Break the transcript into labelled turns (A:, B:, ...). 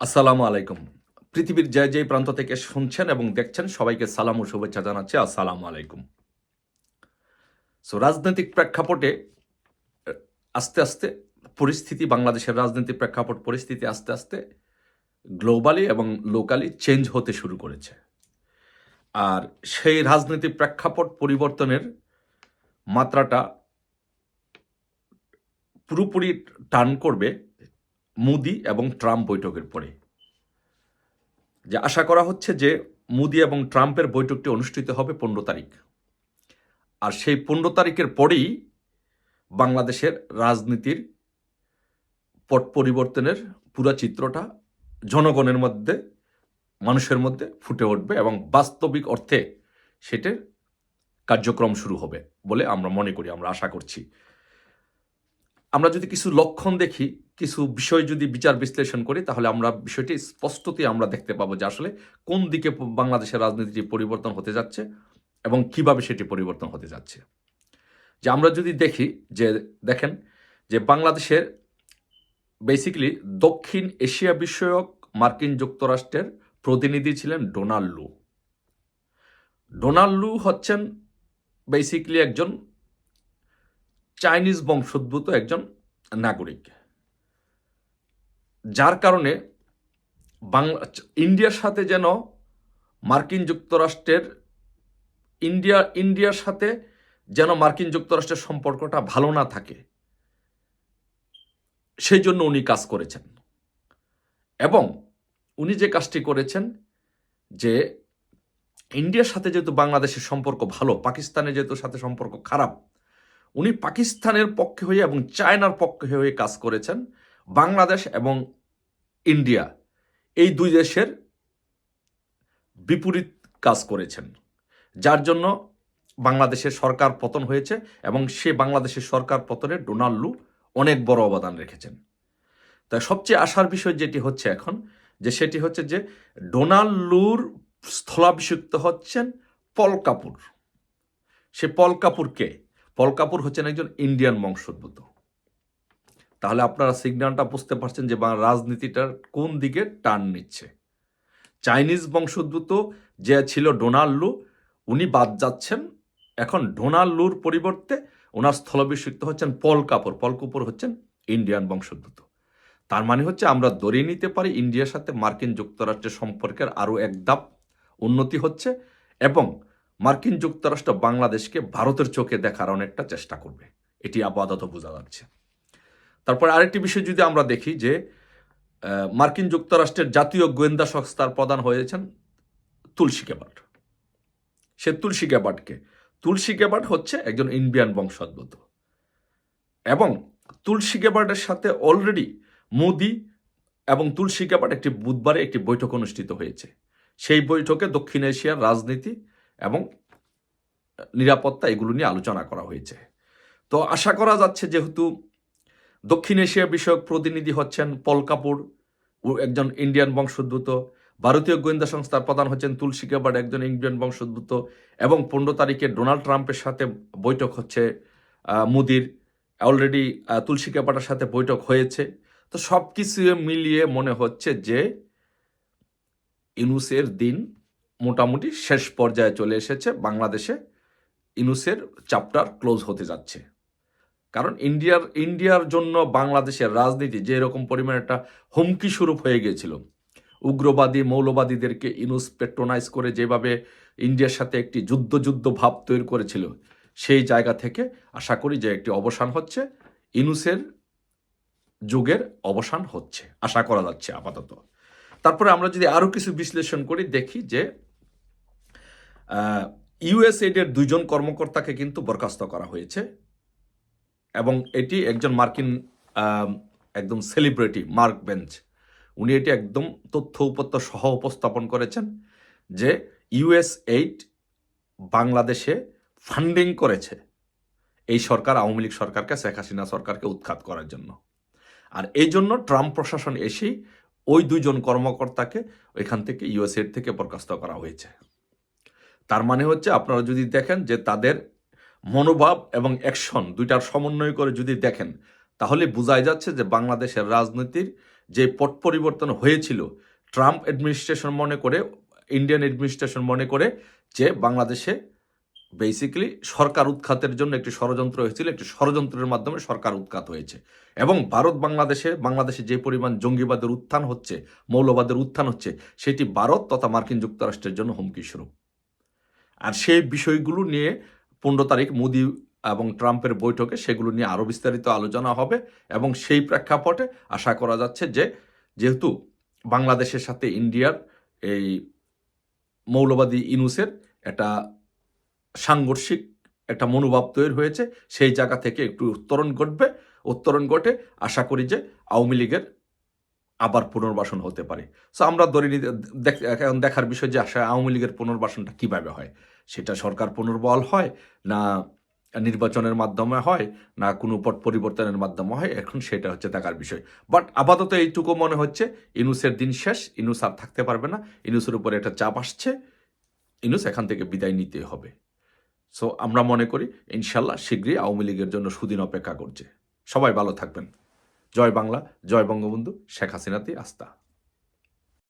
A: আসসালামু আলাইকুম। পৃথিবীর যে যে প্রান্ত থেকে শুনছেন এবং দেখছেন, সবাইকে সালাম ও শুভেচ্ছা জানাচ্ছি। আসসালামু আলাইকুম। সো রাজনৈতিক প্রেক্ষাপটে, আস্তে আস্তে পরিস্থিতি, বাংলাদেশের রাজনৈতিক প্রেক্ষাপট পরিস্থিতি আস্তে আস্তে গ্লোবালি এবং লোকালি চেঞ্জ হতে শুরু করেছে। আর সেই রাজনৈতিক প্রেক্ষাপট পরিবর্তনের মাত্রাটা পুরোপুরি টার্ন করবে মোদি এবং ট্রাম্প বৈঠকের পরে। যে আশা করা হচ্ছে যে মুদি এবং ট্রাম্পের বৈঠকটি অনুষ্ঠিত হবে পনেরো তারিখ। আর সেই পনেরো তারিখের পরেই বাংলাদেশের রাজনীতির পট পরিবর্তনের পুরো চিত্রটা জনগণের মধ্যে, মানুষের মধ্যে ফুটে উঠবে এবং বাস্তবিক অর্থে সেটার কার্যক্রম শুরু হবে বলে আমরা মনে করি, আমরা আশা করছি। আমরা যদি কিছু লক্ষণ দেখি, কিছু বিষয় যদি বিচার বিশ্লেষণ করি, তাহলে আমরা বিষয়টি স্পষ্টতই আমরা দেখতে পাবো যে আসলে কোন দিকে বাংলাদেশের রাজনীতি পরিবর্তন হতে যাচ্ছে এবং কীভাবে সেটি পরিবর্তন হতে যাচ্ছে। যে আমরা যদি দেখি, যে দেখেন, যে বাংলাদেশের বেসিক্যালি দক্ষিণ এশিয়া বিষয়ক মার্কিন যুক্তরাষ্ট্রের প্রতিনিধি ছিলেন ডোনাল্ড লু। ডোনাল্ড লু হচ্ছেন বেসিক্যালি একজন চাইনিজ বংশোদ্ভূত একজন নাগরিক। যার কারণে বাংলা ইন্ডিয়ার সাথে যেন মার্কিন যুক্তরাষ্ট্রের ইন্ডিয়া ইন্ডিয়ার সাথে যেন মার্কিন যুক্তরাষ্ট্রের সম্পর্কটা ভালো না থাকে, সেই জন্য উনি কাজ করেছেন। এবং উনি যে কাজটি করেছেন যে ইন্ডিয়ার সাথে যেহেতু বাংলাদেশের সম্পর্ক ভালো, পাকিস্তানের যেহেতু সাথে সম্পর্ক খারাপ উনি পাকিস্তানের পক্ষে হয়ে এবং চায়নার পক্ষে হয়ে কাজ করেছেন, বাংলাদেশ এবং ইন্ডিয়া। এই দুই দেশের বিপরীত কাজ করেছেন, যার জন্য বাংলাদেশের সরকার পতন হয়েছে এবং সে বাংলাদেশের সরকার পতনে ডোনাল্ড লু অনেক বড় অবদান রেখেছেন। তাই সবচেয়ে আশার বিষয় যেটি হচ্ছে এখন, যে সেটি হচ্ছে যে ডোনাল্ড লুর স্থলাভিষিক্ত হচ্ছেন পল কাপুর। সে পল কাপুর কে পল কাপুর হচ্ছেন একজন ইন্ডিয়ান বংশোদ্ভূত। তাহলে আপনারা সিগন্যালটা বুঝতে পারছেন যে বাংলা রাজনীতিটার কোন দিকে টান নিচ্ছে। চাইনিজ বংশোদ্ভূত যে ছিল ডোনাল্ড লু, উনি বাদ যাচ্ছেন। এখন ডোনাল্ড লুর পরিবর্তে ওনার স্থলাভিষিক্ত হচ্ছেন পল কাপুর। পল কাপুর হচ্ছেন ইন্ডিয়ান বংশোদ্ভূত। তার মানে হচ্ছে আমরা ধরে নিতে পারি ইন্ডিয়ার সাথে মার্কিন যুক্তরাষ্ট্রের সম্পর্কের আরও এক ধাপ উন্নতি হচ্ছে এবং মার্কিন যুক্তরাষ্ট্র বাংলাদেশকে ভারতের চোখে দেখার অনেকটা চেষ্টা করবে। এটি আপাতত বোঝা যাচ্ছে। তারপর আরেকটি বিষয় যদি আমরা দেখি যে মার্কিন যুক্তরাষ্ট্রের জাতীয় গোয়েন্দা সংস্থার প্রধান হয়েছেন তুলসী গ্যাবার্ট সে তুলসী গ্যাবার্টকে তুলসী গ্যাবার্ট হচ্ছে একজন ইন্ডিয়ান বংশোদ্ভূত। এবং তুলসী গ্যাবার্টের সাথে অলরেডি মোদি এবং তুলসী গ্যাবার্ট একটি বুধবারে একটি বৈঠক অনুষ্ঠিত হয়েছে। সেই বৈঠকে দক্ষিণ এশিয়ার রাজনীতি এবং নিরাপত্তা এগুলো নিয়ে আলোচনা করা হয়েছে। তো আশা করা যাচ্ছে যেহেতু দক্ষিণ এশিয়া বিষয়ক প্রতিনিধি হচ্ছেন পল কাপুর একজন ইন্ডিয়ান বংশোদ্ভূত, ভারতীয় গোয়েন্দা সংস্থার প্রধান হচ্ছেন তুলসী গ্যাবার্ড একজন ইন্ডিয়ান বংশোদ্ভূত এবং পনেরো তারিখে ডোনাল্ড ট্রাম্পের সাথে বৈঠক হচ্ছে মোদির। অলরেডি তুলসী গ্যাবার্ডের সাথে বৈঠক হয়েছে। তো সব কিছু মিলিয়ে মনে হচ্ছে যে ইনুসের দিন মোটামুটি শেষ পর্যায়ে চলে এসেছে। বাংলাদেশে ইনুসের চ্যাপ্টার ক্লোজ হতে যাচ্ছে। কারণ ইন্ডিয়ার ইন্ডিয়ার জন্য বাংলাদেশের রাজনীতি যে এরকম পরিমাণ একটা হুমকি স্বরূপ হয়ে গিয়েছিল, উগ্রবাদী, মৌলবাদীদেরকে ইনুস পেট্রোনাইজ করে যেভাবে ইন্ডিয়ার সাথে একটি যুদ্ধ যুদ্ধ ভাব তৈরি করেছিল, সেই জায়গা থেকে আশা করি যে একটি অবসান হচ্ছে, ইনুসের যুগের অবসান হচ্ছে, আশা করা যাচ্ছে আপাতত। তারপরে আমরা যদি আরও কিছু বিশ্লেষণ করি, দেখি যে ইউএসএড এর দুইজন কর্মকর্তাকে কিন্তু বরখাস্ত করা হয়েছে এবং এটি একজন মার্কিন একদম সেলিব্রিটি মার্ক বেঞ্চ উনি এটি একদম তথ্য উপত্য সহ উপস্থাপন করেছেন যে ইউএস এইড বাংলাদেশে ফান্ডিং করেছে এই সরকার, আওয়ামী লীগ সরকারকে, শেখ হাসিনা সরকারকে উৎখাত করার জন্য। আর এই জন্য ট্রাম্প প্রশাসন এসেই ওই দুইজন কর্মকর্তাকে ওইখান থেকে ইউএসএড থেকে বরখাস্ত করা হয়েছে। তার মানে হচ্ছে আপনারা যদি দেখেন যে তাদের মনোভাব এবং অ্যাকশন দুইটার সমন্বয় করে যদি দেখেন, তাহলে বোঝাই যাচ্ছে যে বাংলাদেশের রাজনীতির যে পট পরিবর্তন হয়েছিল, ট্রাম্প অ্যাডমিনিস্ট্রেশন মনে করে ইন্ডিয়ান অ্যাডমিনিস্ট্রেশন মনে করে যে বাংলাদেশে বেসিক্যালি সরকার উৎখাতের জন্য একটি ষড়যন্ত্র হয়েছিল, একটি ষড়যন্ত্রের মাধ্যমে সরকার উৎখাত হয়েছে। এবং ভারত বাংলাদেশে বাংলাদেশে যে পরিমাণ জঙ্গিবাদের উত্থান হচ্ছে, মৌলবাদের উত্থান হচ্ছে, সেটি ভারত তথা মার্কিন যুক্তরাষ্ট্রের জন্য হুমকি স্বরূপ আর সেই বিষয়গুলো নিয়ে পনেরো তারিখ মোদি এবং ট্রাম্পের বৈঠকে সেগুলো নিয়ে আরও বিস্তারিত আলোচনা হবে এবং সেই প্রেক্ষাপটে আশা করা যাচ্ছে যে যেহেতু বাংলাদেশের সাথে ইন্ডিয়ার এই মৌলবাদী ইনুসের একটা সাংঘর্ষিক একটা মনোভাব তৈরি হয়েছে, সেই জায়গা থেকে একটু উত্তরণ ঘটবে। উত্তরণ ঘটে আশা করি যে আওয়ামী লীগের আবার পুনর্বাসন হতে পারে। সো আমরা ধরে দেখ- এখন দেখার বিষয় যে আসলে আওয়ামী লীগের পুনর্বাসনটা কীভাবে হয়। সেটা সরকার পুনর্বল হয়, না নির্বাচনের মাধ্যমে হয়, না কোনো পট পরিবর্তনের মাধ্যমে হয়, এখন সেটা হচ্ছে দেখার বিষয়। বাট আপাতত এইটুকু মনে হচ্ছে, ইনুসের দিন শেষ, ইনুস আর থাকতে পারবে না, ইনুসের উপরে একটা চাপ আসছে, ইনুস এখান থেকে বিদায় নিতে হবে। সো আমরা মনে করি, ইনশাল্লাহ শীঘ্রই আওয়ামী লীগের জন্য সুদিন অপেক্ষা করছে। সবাই ভালো থাকবেন। জয় বাংলা, জয় বঙ্গবন্ধু, শেখ হাসিনাতে আস্থা।